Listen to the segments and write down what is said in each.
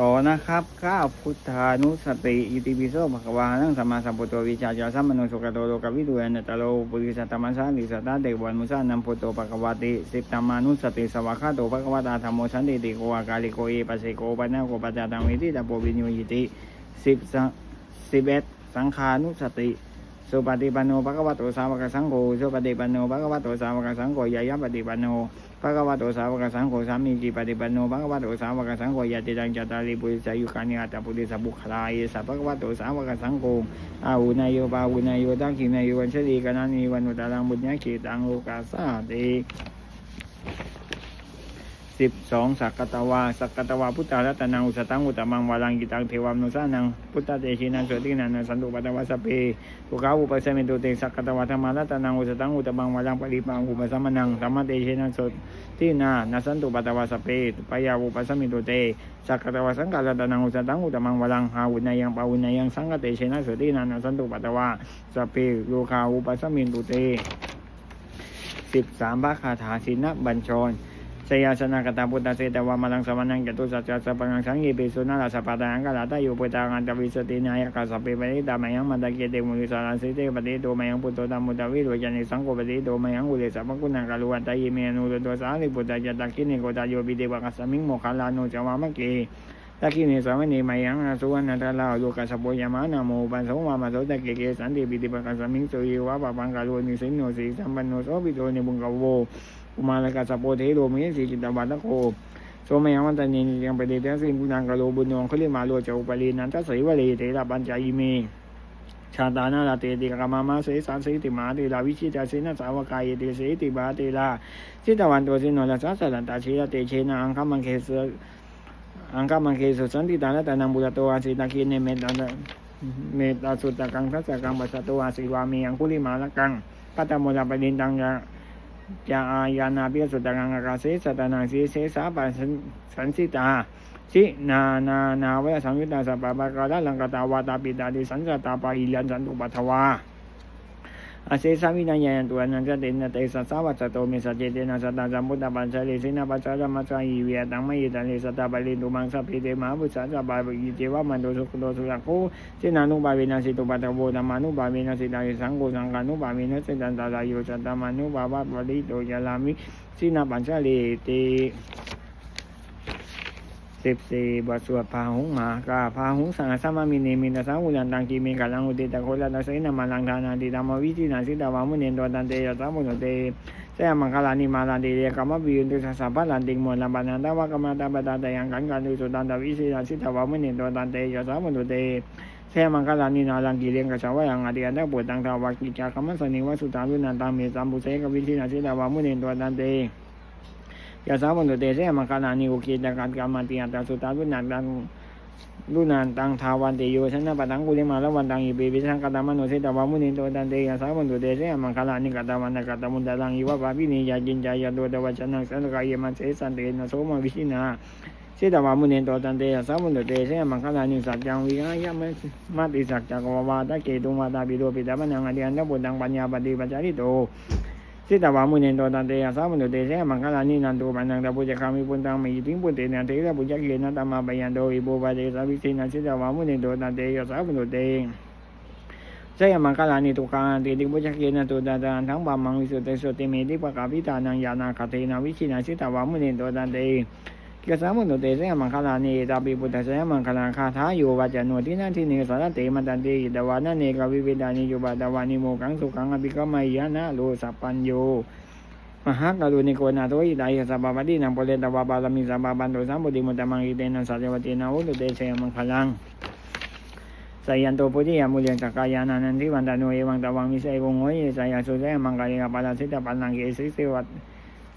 ต่อนะครับข้าพุทธานุสติอิติปิโสภควานังสมมาสัมพุทโตวิชาจาสัมมโนสุขโตโลกวิทูเอนตะโลปุริสัตมัสสาลิสัตตเดวันมุสานัมพุทโตภควาติสิบธรรมานุสติสวากาโตภควตาธรรมโมสันติติโกวากาลิโกเอปัสสิโกปัญญโกปัจจตังวิติตาโปวิญโยยิติสิบสสิบเอ็ดสังขานุสติ สุปฏิปันโนภะคะวะโตสาวกสังโฆสุปฏิปันโนภะคะวะโตสาวกสังโฆยายาปฏิปันโนภะคะวะโตสาวกสังโฆสามีจิปฏิปันโนภะคะวะโตสาวกสังโฆยะติจังจัตตาริปุริสายุคานิอัตตปุริสบุคลายสัพพะคะวะโตสาวกสังโฆอาหุนายโยปาหุนายโยตังขินายโยวันชลีกนานีวันอุตารังบุญญาเขตังโลกาสาติ สิบสองสักกตวาสักกตวาพุทธารัตนังอุสตังอุตมังวาลังกิตังเทวามนุสานังพุทธเตชินังสตินันสันตุปัตตวาสเพปุกาอุปสมิตุเตสักกตวาธรรมารัตนังอุสตังอุตมังวาลังปริปังอุปสมนังธรรมเตชินังสติที่นานาสันตุปัตตวาสเปปยาวุปสมิตุเตสักกตวาสังกาลตนังอุสตังอุตมังวลังหาวุนายังปาวุนายังสังกเตเชนะสุตินานสันตุปัตตวาสเปโลคาวุปสมิตุเตสิบสามบาคาถาสินะบัญชร สยาสนากตาพุทธเสตวามาลังสวรนังจตุสัจจะสัพพังสังเยปิสุนาลาสปาตังกาลาตาโยปุตตังอันตวิสตินายกาสเปปริตามายังมันตะเกเตมุลิสารันสิเตปฏิโตมายังปุตโตตัมมุตวิโรจันิสังโฆปฏิโตมายังอุเลสะปังกุนังกาลุวันตายเมนุตตัวสาลิปุตตะจตักขินิโกตาโยปิเดวะกัสสมิงโมคาลานุจวามะเกตักขินิสามณีมายังสุวรรณตะลาโลกัสสะโพยมานาโมปันสมามาโสตะเกเกสันติปิติปะกัสสมิงสุยวะปังกาโลนิสิโนสีสัมปันโนโสปิโตนิบุงกโว อุมาลกัสสโพเทโรมิสีกิตาวัตโคโสมยังวันตันยิยังไปเดชสิกุนังกะโลบุญนองคุลิมาโลจาอุปลีนันทสยวลีเตระปัญจายเมชาตานาลาเตติกามามาเสสานเสติมาติลาวิชิตาเสนะสาวกายเตเสติบาเตลาสิตวันโตสิโนลาสัสสันตาชีระเตเชนะอังคมังเคสอังคมังเคสุสันติตานะตานังบุรโตอาสิตาคีเนเมตตาเมตตาสุตตะกังทัสสะกังปัสสะโตอาสิวามีอังคุลิมาละกังปัตตโมลาปดินตังยา จาอายานาเบียสุตังอากาเสสตานังสีเสสาปัสสันสิตาสินานานาเวสังยุตตาสัปปะปะกาลังกตาวาตาปิตาดิสันสตาปาอิลันสันตุปัทวา อาเสสามินายันตัวนันจะเตนะเตสัสสาวัจโตมิสัจเจตนะสัตตาสัมพุทธปัญชลิสินาปัจจามัจจายีเวียตังไม่ยิตันลิสัตตาบาลิตุมังสัพพิเตมหาบุษสะบาบิเจวะมันโดสุขโดสุรักโคสินานุบาเวนะสิตุปัตตโวธรรมานุบาเวนะสิตาสังโฆสังฆานุบาเวนะสิตันตาลายโยสัตตามานุบาบาปริโตยาลามิสินาปัญชลีตี สิบสี่บทสวดพาหุงมากาพาหุงสังสามามิเนมินาสังอุลันตังกีเมกัลังอุติตะโคลาตัสสินามาลังทานาติธรรมวิจินาสิตาวามุเนนตัวตันเตยะสามุนเตเสยมังคลานิมาลันเตเรกรรมวิยุนตุสัสสะพลันติงมวลัมปานันตวะกรรมตาปตาตยังกันกันตุสุตันตวิสินาสิตาวามุเนนตัวตันเตยะสามุนเตเสมังคลานินาลังกิเลงกะชาวะยังอดีอันตะปุตังทาวากิจากรรมสนิวสุตารุนันตาเมสัมบุเสกวิสินาสิตาวามุเนนตัวตันเต ยาสาวันตุเตเสมังคานานิอุกิตการกรรมติอัตตาสุตารุนันตังรุนันตังทาวันเตโยชนะปะตังกุลิมาละวันตังอิเบวิสังกตามโนเสตวามุนิโตตันเตยาสาวันตุเตเสมังคานานิกตาวันกตามุนตาลังอิวะปาปินิยาจินจายาโดตวัชนังสันกายมันเสสันเตนะโสมวิชินาเสตวามุนิโตตันเตยาสาวันตุเตเสมังคานานิสัจจังวิหายามะมาติสัจจักวาตะเกตุมาตาปิโดปิตามันังอเดียนตะปุตังปัญญาปฏิปัจจาริโต สิตาวามุเนนโตตันเตยะสามุนเตเสมังคลานินันตุปันนังตะปุจคามิปุนตังมิติงปุเตนะเตระปุจเกนะตมาปยันโตอิโบปะเตสาวิสินะสิตาวามุเนนโตตันเตยะสามุนเตเสยมังคลานิตุกาเตติปุจเกนะตุตาตานทั้งบามังวิสุเตสุติเมติปะกาพิตานังยานาคเตนะวิชินะสิตาวามุเนนโตตันเต กสามุนเตเสยมังคลานิตาปิปุตตะเสมังคลาคาถาโยวัจโนทินันทิเนสารเตมันตันเตอิตวานะเนกวิเวดานิโยบาตวานิโมกังสุขังอภิกมัยยะนะโลสัพปัญโยมหากรุณิโกนาโตอิดยสัพพะตินังปเลตวาบาลมิสัพพะบันโตสัมปุติมุตตะมังอิเตนะสัจวตินาอุตุเตเชยมังคลังสายันโตปุจิยามุเลียงสักกายานันทิวันตานุเอวังตะวังมิเสกงโอยสายาสุเสมังกาลิกาปาลาสิตาปันนังเกสิสิวัต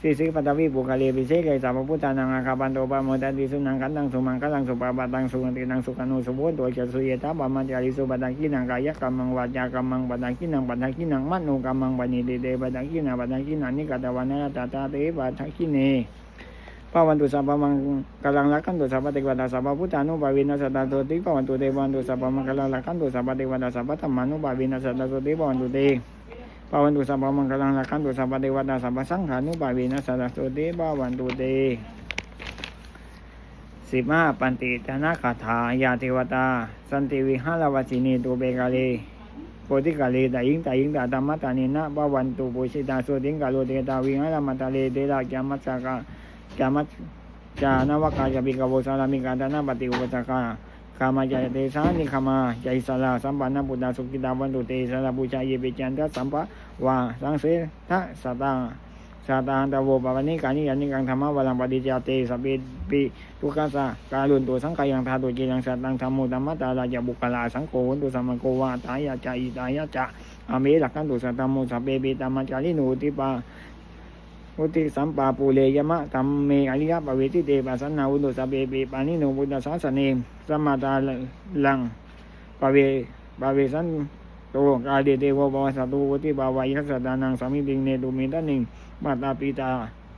สิสิปัตวิปุกาเลปิเสกสัพพุทธานังอาคาปันโตปะโมตันติสุนังกันตังสุมังกันตังสุปาปะตังสุกันตินังสุขานุสุโวตัวเจสุเยตาปะมัจจาริสุปะตังกินังกายกรรมังวาจากรรมังปะตังกินังปะตังกินังมโนกรรมังปณิเดเดปะตังกินังปะตังกินังนิกาตวานะตาตาเตปะทังกิเนปาวันตุสัพพมังกลังลักขันตุสัพพะเทวตาสัพพพุทธานุภาเวนัสตตาโตติปาวันตุเทวันตุสัพพมังกลังลักขันตุสัพพะเทวตาสัพพธรรมานุภาเวนัสตตาโตติปาวันตุเต ปาวันตุสัพพมังกลังลักขันตุสัพพะเทวตาสัพพะสังขานุภาเวนัสตตาโตติปาวันตุเตสสิบห้าปันติธนาคาถายาเทวตา สันติวิหารวสินีตุเบกาเลโพธิกาเลตายิงตายิงตาธรรมตานินะบวันตุปุชิตาสุติงกาโลเตตาวิหารมัตตาเลเตระจามัสสกาจามัสจานวกาจบิกาโวสารามิกาตนาปฏิอุปสกา คามาจายเตสานิคามาจายสาราสัมปันนบุตตาสุกิตาวันตุเตสาราบูชาเยเปจันทสัมปะวาสังเสทะสตาสาตานตะโวปวานิกานิยันนิกังธรรมะวลังปฏิจจเตสพเปปิทุกขสะการุนตัวสังขายังทาตุเจยังสัตังธรรมโมธรรมะตาลายบุคลาสังโฆวันตุสัมมโกวาตายาจาอิตายาจะอเมหลักันตุสัตตมโมสัเพปิตามจจาริโนติปา อุติสัมปาปูเลยมะธรรมเมอริยปเวทิเตปัสสนาอุตุสัพเปปานิโนบุตสาสเนสัมาตาลังปเวปเวสันโตกาเดเตวะบวสตุวติบาวายัสสตานังสามิติงเนตุมิตานิงมาตาปิตา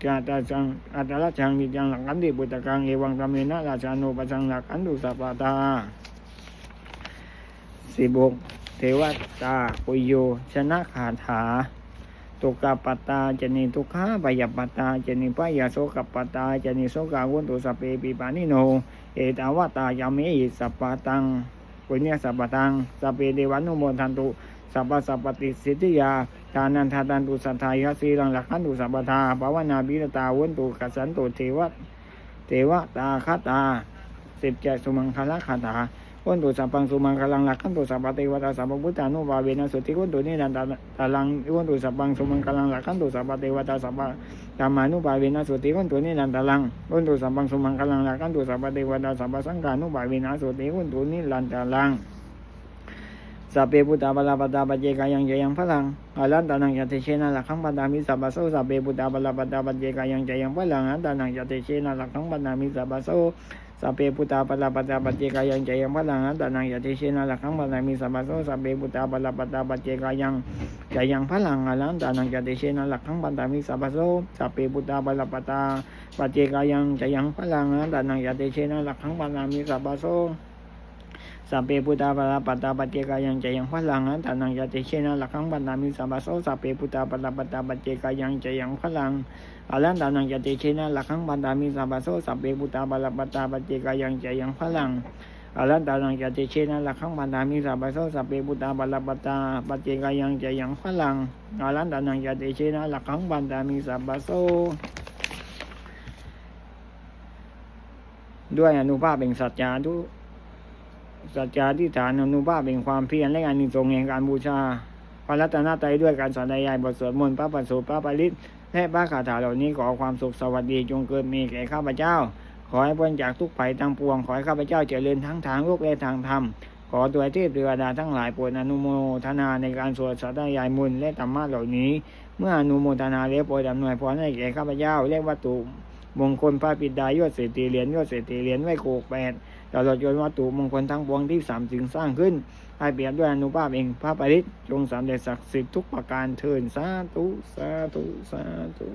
จาตาสังอัตละชังนิจังหลักขันติปุตตะกังเอวังธรรมเนนะราชานุปสังหลักันตุสัพพตาสิบกเทวตาปุโยชนะขาถา ตุกาปตาจนิทุกขาปยปตาจนิปยาโสกปตาจนิโสกาวุตุสเปปิปานิโน เอตาวตายามิสัพพะตังปุญญสัพพตังสเพเดวันุโมทันตุสัพพสัพปติสิทธิยาทานันทาตันตุสัทธายสีลังหลักขันตุสัพพทาภาวนาบิรตาวันตุกัสสันตุเทวะเทวะตาคาตาสิบเจ็ดสุมังคละคาถา วันตุสัพพังสุมังคลังหลักขันตุสัพพะเทวตาสัพพพุทธานุภาเวนะสุติวันตุนิรันตตาลังวันตุสัพพังสุมังคลังหลักขันตุสัพพะเทวตาสัพพะธรรมานุภาเวนะสุติวันตุนิรันตลังวันตุสัพพังสุมังคลังหลักขันตุสัพพะเทวตาสัพพะสังฆานุภาเวนะสุติวันตุนิรันตลังสัพเพพุทธาบาลาปตาปเจกายังเจยังพลังอาลันตานังยะเทเชนะลักขังปัตตามิสัพพะโสสัพเพพุทธาบาลาปตาปเจกายังเจยังพลังอันตานังยะเทเชนะลักขังปัตตามิสัพพะโส สัพเพปุตตาบาลาปตาปัจเจกายังใจยังพลังอันตานังยติเชนะลักขังปัตตามิสัพพะโสสัพเพปุตตาบาลาปตาปัจเจกายังใจยังพลังอลังตานังยติเชนะลักขังบันตามิสัพพะโสสัพเพปุตตาบาลาปตาปัจเจกายังใจยังพลังอันตานังยติเชนะลักขังปัตตามิสัพพะโส สัพเพพุทธาปราปัตตาปัจเจกายังจะยังพลังอันตานังยะเตเชนะหลักขังปันนามิสัมปะโสสัพเพพุทธาปราปัตตาปัจเจกายังจะยังพลังอาลันตานังยะเตเชนะหลักขังปันนามิสัมปะโสสัพเพพุทธาปราปัตตาปัจเจกายังจะยังพลังอาลันตานังยะเตเชนะหลักขังปันนามิสัมปะโสสัพเพพุทธาปราปัตตาปัจเจกายังจะยังพลังอาลันตานังยะเตเชนะหลักขังปันนามิสัมปะโสด้วยอนุภาพแห่งสัจจาทุ สัจจาทิฐานอนุภาพเป็นความเพียรและอานิสงส์แห่งการบูชา พระรัตนตรัยด้วยการสอนยายบทสวดมนต์พระปัสสุพระปริตและพระคาถาเหล่านี้ขอความสุขสวัสดีจงเกิดมีแก่ข้าพเจ้า ขอให้พ้นจากทุกภัยทั้งปวง ขอให้ข้าพเจ้าเจริญทั้งทางโลกและทางธรรม ขอตัวเทพเทวดาทั้งหลายโปรดอนุโมทนาในการสวดสัตยายมนและธรรมะเหล่านี้ เมื่ออนุโมทนาแล้วโปรดอำนวยพรให้แก่ข้าพเจ้าและวัตถุ มงคลพระปิดายอดเศรษฐีเหรียญยอดเศรษฐีเหรียญไม่โกกแปดตลอดจนวัตถุมงคลทั้งปวงที่สามถึงสร้างขึ้นให้เปรียบด้วยอนุภาพเองพระปริศจงสำเร็จศักดิ์สิทธิ์ทุกประการเทินสาธุสาธุสาธุ